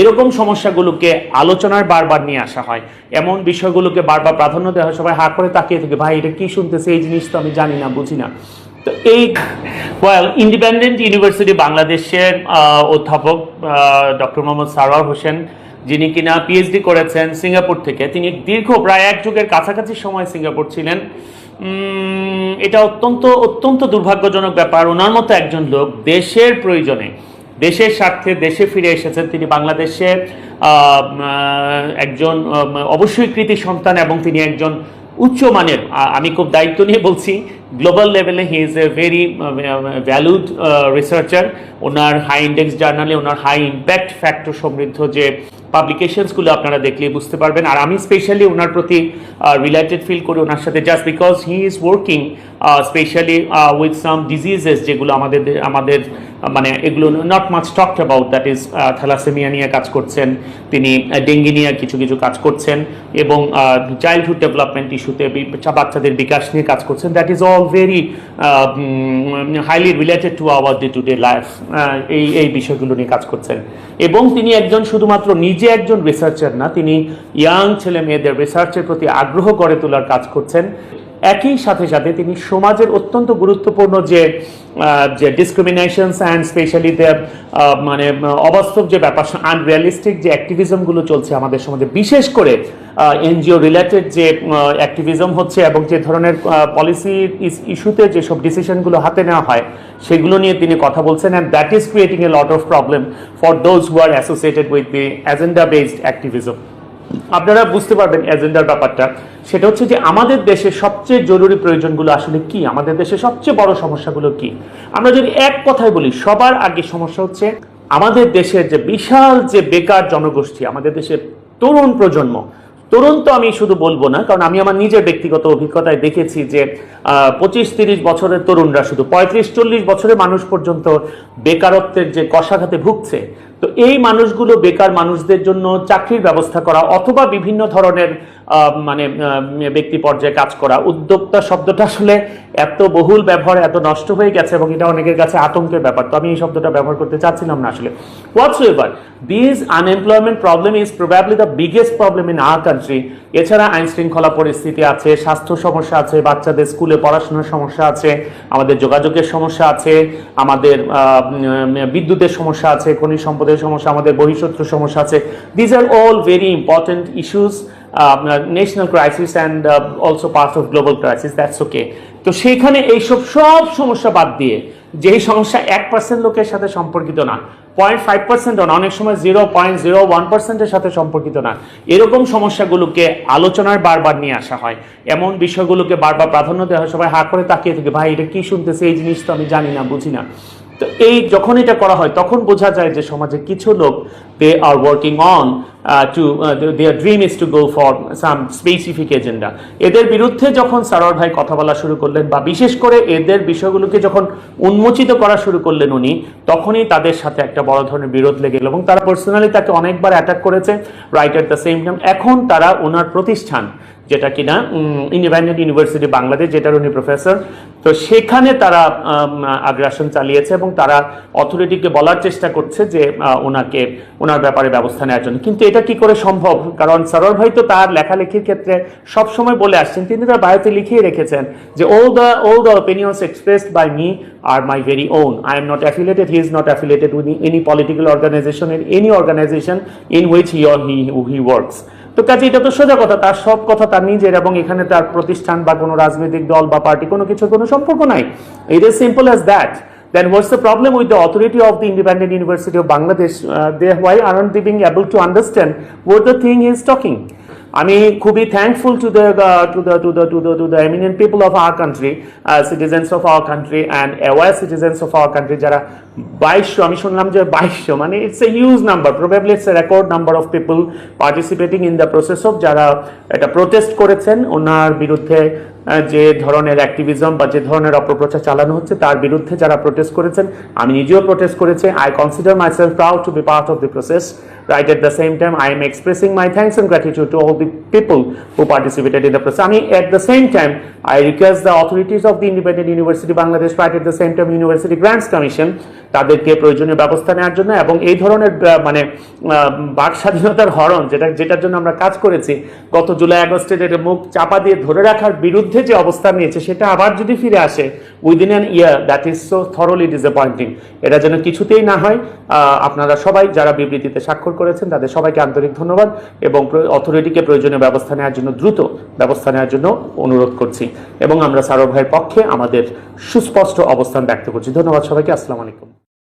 এরকম সমস্যাগুলোকে আলোচনার বারবার নিয়ে আসা হয়। এমন বিষয়গুলোকে বারবার প্রাধান্য দেওয়া হয়, সবাই হাত করে তাকিয়ে থাকে, ভাই, এটা কি শুনতেছে? এই জিনিস তো আমি জানি না, বুঝি না। তো এই ওয়েল ইন্ডিপেন্ডেন্ট ইউনিভার্সিটি বাংলাদেশের অধ্যাপক ডক্টর মোহাম্মদ সারোয়ার হোসেন, যিনি কিনা পিএইচডি করেছেন সিঙ্গাপুর থেকে, তিনি দীর্ঘ প্রায় এক যুগের কাছাকাছি সময় সিঙ্গাপুর ছিলেন। এটা অত্যন্ত অত্যন্ত দুর্ভাগ্যজনক ব্যাপার। ওনার মতো একজন লোক দেশের প্রয়োজনে দেশের স্বার্থে দেশে ফিরে এসেছেন তিনি বাংলাদেশে একজন অবশ্যই কৃতি সন্তান এবং তিনি একজন উচ্চমানের আ- আমি খুব দায়িত্ব নিয়ে বলছি, গ্লোবাল লেভেলে he is a very valued researcher. Owner high index জার্নালে ওনার হাই ইম্প্যাক্ট ফ্যাক্টর সমৃদ্ধ যে পাবলিকেশনসগুলো আপনারা দেখলে বুঝতে পারবেন। আর আমি স্পেশালি ওনার প্রতি রিলেটেড ফিল করি ওনার সাথে, just because he is working specially with some diseases যেগুলো আমাদের আমাদের মানে এগুলো not much talked about that is thalassaemia নিয়ে কাজ করছেন, তিনি ডেঙ্গি নিয়ে কিছু কিছু কাজ করছেন, এবং চাইল্ডহুড ডেভেলপমেন্ট ইস্যুতে বাচ্চাদের বিকাশ নিয়ে কাজ করছেন। That is all very highly related to our day to day life এই এই বিষয়গুলো নিয়ে কাজ করছেন। এবং তিনি একজন শুধুমাত্র নিজে একজন রিসার্চার না, তিনি ইয়াং ছেলে মেয়েদের রিসার্চের প্রতি আগ্রহ গড়ে তোলার কাজ করছেন। একই সাথে সাথে তিনি সমাজের অত্যন্ত গুরুত্বপূর্ণ যে যে ডিসক্রিমিনেশনস অ্যান্ড স্পেশালি আহ, মানে অবাস্তব যে ব্যাপার আনরিয়ালিস্টিক যে অ্যাক্টিভিজমগুলো চলছে আমাদের সমাজে বিশেষ করে এনজিও রিলেটেড যে অ্যাক্টিভিজম হচ্ছে এবং যে ধরনের পলিসি ইস্যুতে যেসব ডিসিশনগুলো হাতে নেওয়া হয় সেগুলো নিয়ে তিনি কথা বলছেন and that is creating a lot of problem for those who are associated with the agenda based activism আপনারা বুঝতে পারবেন এজেন্ডার ব্যাপারটা। সেটা হচ্ছে যে আমাদের দেশে সবচেয়ে জরুরি প্রয়োজনগুলো আসলে কি? আমাদের দেশে সবচেয়ে বড় সমস্যাগুলো কি? আমরা যদি এক কথায় বলি, সবার আগে সমস্যা হচ্ছে আমাদের দেশের যে বিশাল যে বেকার জনগোষ্ঠী, আমাদের দেশের তরুণ প্রজন্ম। তরুণ তো আমি শুধু বলব না, কারণ আমি আমার নিজের ব্যক্তিগত অভিজ্ঞতায় দেখেছি যে পঁচিশ তিরিশ বছরের তরুণরা শুধু পঁয়ত্রিশ চল্লিশ বছরের মানুষ পর্যন্ত বেকারত্বের যে কষাঘাতে ভুগছে তো এই মানুষগুলো বেকার মানুষদের জন্য চাকরির ব্যবস্থা করা অথবা বিভিন্ন ধরনের মানে ব্যক্তি পর্যায়ে কাজ করা। উদ্যোক্তা শব্দটা আসলে এত বহুল ব্যবহার, এত নষ্ট হয়ে গেছে এবং এটা অনেকের কাছে আতঙ্কের ব্যাপার। তো আমি এই শব্দটা ব্যবহার করতে চাচ্ছিলাম না আসলে। What's ever this unemployment problem is probably the biggest problem in our country এছাড়া আইন শৃঙ্খলা পরিস্থিতি আছে, স্বাস্থ্য সমস্যা আছে, বাচ্চাদের স্কুলে পড়াশোনার সমস্যা আছে, আমাদের যোগাযোগের সমস্যা আছে, আমাদের বিদ্যুতের সমস্যা আছে, খনিজ সম্পদের সমস্যা, আমাদের বহিঃশত্রু সমস্যা আছে। These are all very important issues আপনার national crisis and also part of global crisis that's okay তো সেইখানে এইসব সব সমস্যা বাদ দিয়ে যেই সমস্যা এক পার্সেন্ট লোকের সাথে সম্পর্কিত না, পয়েন্ট ফাইভ পার্সেন্টও না, অনেক সময় জিরো পয়েন্ট জিরো ওয়ান পার্সেন্টের সাথে সম্পর্কিত না। এরকম সমস্যাগুলোকে আলোচনার বারবার নিয়ে আসা হয়। এমন বিষয়গুলোকে বারবার প্রাধান্য দেওয়া হয়, সবাই হাত করে তাকিয়ে থাকে, ভাই, এটা কি শুনতেছে? এই জিনিস তো আমি জানি না, বুঝি না। তো এই যখন এটা করা হয়, তখন বোঝা যায় যে সমাজে কিছু লোক they are working on to their dream is to go for some specific agenda এদের বিরুদ্ধে যখন সারোয়ার ভাই কথা বলা শুরু করলেন, বা বিশেষ করে এদের বিষয়গুলোকে যখন উন্মোচিত করা শুরু করলেন উনি, তখনই তাদের সাথে একটা বড় ধরনের বিরোধ লেগে গেল এবং তারা পার্সোনালি তাকে অনেকবার অ্যাটাক করেছে right at the same time এখন তারা ওনার প্রতিষ্ঠান যেটা কিনা ইন্ডিপেন্ডেন্ট ইউনিভার্সিটি বাংলাদেশ যেটার উনি প্রফেসর তো সেখানে তারা আগ্রাসন চালিয়েছে এবং তারা অথরিটিকে বলার চেষ্টা করছে যে ওনাকে, ওনার ব্যাপারে ব্যবস্থা নেওয়ার জন্য। কিন্তু এটা কি করে সম্ভব? কারণ সরোর ভাই তো তার লেখালেখির ক্ষেত্রে সব সময় বলে আসছেন, তিনি তার বায়োতে লিখিয়ে রেখেছেন যে, all the all the opinions expressed by me are my very own I am not affiliated affiliated with any political organization, in any organization in which he or he he works. তো কাজে এটা তো সোজা কথা তার সব কথা তার নিজের এবং এখানে তার প্রতিষ্ঠান বা কোনো রাজনৈতিক দল বা পার্টি কোনো কিছুর কোনো সম্পর্ক নাই it is simple as that then what's the problem with the authority of the Independent University of Bangladesh? Uh, they, why aren't they being able to understand what the thing is talking? আমি খুবই thankful to the to the to the to the to the eminent people of our country citizens of our country and aware citizens of our country যারা বাইশশো, আমি শুনলাম যে বাইশশো মানে it's a huge number probably it's a record number of people participating in the process of যারা এটা protest করেছেন, ওনার বিরুদ্ধে যে ধরনের অ্যাক্টিভিজম বা যে ধরনের অপপ্রচার চালানো হচ্ছে, তার বিরুদ্ধে যারা প্রটেস্ট করেছেন, আমি নিজেও প্রটেস্ট করেছি। I consider myself proud to be part of the process right at the same time I am expressing my thanks and gratitude to all the people who participated in the process আমি at the same time I request the authorities of the independent university Bangladesh right at the same time university grants commission তাদেরকে প্রয়োজনীয় ব্যবস্থা নেওয়ার জন্য এবং এই ধরনের মানে বাক স্বাধীনতার হরণ যেটা, যেটার জন্য আমরা কাজ করেছি, গত জুলাই আগস্টে যেটা মুখ চাপা দিয়ে ধরে রাখার বিরুদ্ধে যে অবস্থান নিয়েছে, সেটা আবার যদি ফিরে আসে within an year that is so thoroughly disappointing এটা যেন কিছুতেই না হয় আপনারা সবাই যারা বিবৃতিতে স্বাক্ষর করেছেন, তাদের সবাইকে আন্তরিক ধন্যবাদ এবং অথরিটিকে প্রয়োজনীয় ব্যবস্থা নেওয়ার জন্য, দ্রুত ব্যবস্থা নেওয়ার জন্য অনুরোধ করছি। এবং আমরা সারো ভাইয়ের পক্ষে আমাদের সুস্পষ্ট অবস্থান ব্যক্ত করছি। ধন্যবাদ সবাইকে, আসসালামু আলাইকুম।